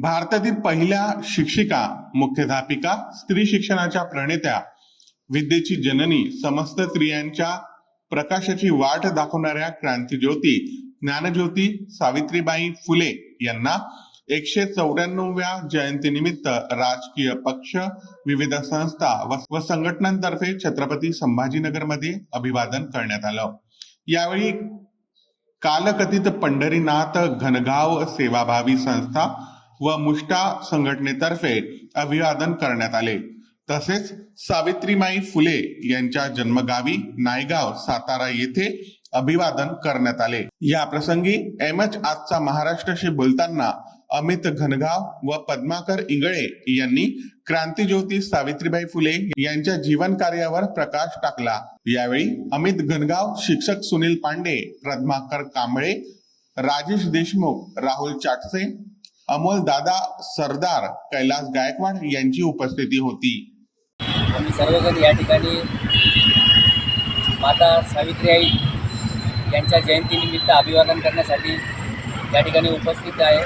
भारतातील पहिल्या शिक्षिका मुख्याध्यापिका स्त्री शिक्षणाच्या प्रणेत्या विद्येची जननी समस्त स्त्रियांच्या प्रकाशाची वाट दाखवणाऱ्या क्रांतीज्योती ज्ञानज्योती सावित्रीबाई फुले यांना एकशे चौऱ्याण्णव्या जयंतीनिमित्त राजकीय पक्ष विविध संस्था व- संघटनांतर्फे छत्रपती संभाजीनगरमध्ये अभिवादन करण्यात आलं. यावेळी कालकथित पंढरीनाथ घनगाव सेवाभावी संस्था व मुष्टा संघटनेतर्फे अभिवादन करण्यात आले. तसेच सावित्रीमाई फुले यांच्या जन्मगावी नायगाव सातारा येथे अभिवादन करण्यात आले. या प्रसंगी एम एच आजचा महाराष्ट्राशी बोलताना अमित घनगाव व पद्माकर इंगळे यांनी क्रांतीज्योती सावित्रीबाई फुले यांच्या जीवन कार्यावर प्रकाश टाकला. यावेळी अमित घनगाव शिक्षक सुनील पांडे पद्माकर कांबळे राजेश देशमुख राहुल चाटसे अमोल दादा सरदार कैलास गायकवाड यांची उपस्थिती होती. आम्ही सर्वजण या ठिकाणी माता सावित्री आई यांच्या जयंतीनिमित्त अभिवादन करण्यासाठी या ठिकाणी उपस्थित आहे.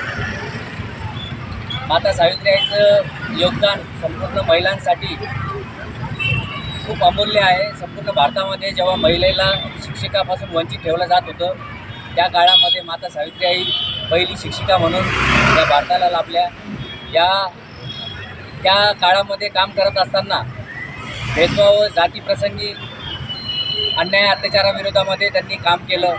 माता सावित्री आईचं योगदान संपूर्ण महिलांसाठी खूप अमूल्य आहे. संपूर्ण भारतामध्ये जेव्हा महिलेला शिक्षकापासून वंचित ठेवलं जात होतं त्या काळामध्ये माता सावित्री आई पहिली शिक्षिका म्हणून या भारताला लाभल्या. या त्या काळामध्ये काम करत असताना भेदभाव जातीप्रसंगी अन्याय अत्याचाराविरोधामध्ये त्यांनी काम केलं.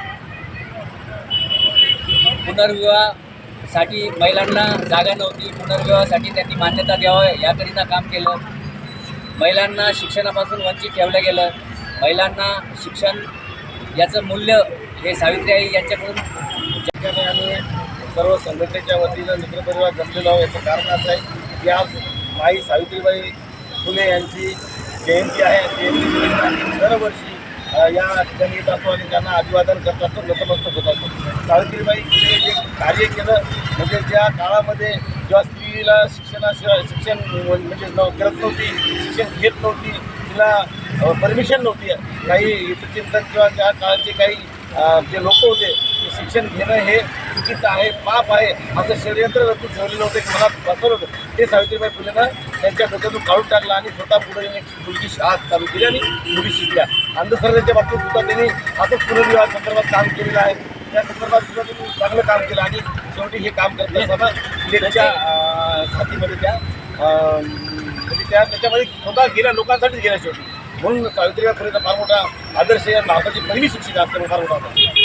पुनर्विवाहासाठी महिलांना जागा नव्हती. पुनर्विवाहासाठी त्यांनी मान्यता द्यावं याकरिता काम केलं. महिलांना शिक्षणापासून वंचित ठेवलं गेलं. महिलांना शिक्षण याचं मूल्य हे सावित्रीबाई यांच्याकडून सर्व संघटनेच्या वतीनं मित्रपरिवार जमलेलो आहोत. याचं कारण असं आहे की आज माई सावित्रीबाई फुले यांची जयंती आहे. दरवर्षी या ठिकाणी येत असतो आणि त्यांना अभिवादन करत असतो नतमस्तक होत असतो. सावित्रीबाई फुले जे कार्य केलं. म्हणजे ज्या काळामध्ये जेव्हा स्त्रीला शिक्षणाशिवाय शिक्षण म्हणजे करत नव्हती शिक्षण घेत नव्हती तिला परमिशन नव्हती. काही हितचिंतक किंवा त्या काळाचे काही जे लोक होते म्हणजे शिक्षण घेणं हे चुकीचं आहे पाप आहे असं षडयंत्र रचून ठेवलेलं होतं की मला बसवलं होतं. ते सावित्रीबाई फुलेनं त्यांच्या डोक्यातून काढून टाकलं आणि स्वतः पुढे मुलगी आज चालू केली आणि मुली शिकल्या. अंधश्रद्धेच्या बाबतीत सुद्धा त्यांनी असंच पुनर्विवाह संदर्भात काम केलेलं आहे. त्या संदर्भात सुद्धा त्यांनी चांगलं काम केलं आणि शेवटी हे काम करत असताना त्यांच्या साथीमध्ये त्या म्हणजे त्या त्याच्यामध्ये स्वतः गेल्या लोकांसाठीच गेल्या शेवटी. म्हणून सावित्रीबाई फुलेचा फार मोठा आदर्श आहे. भारताची पहिली शिक्षिका असल्यामुळे फार मोठा आदर्श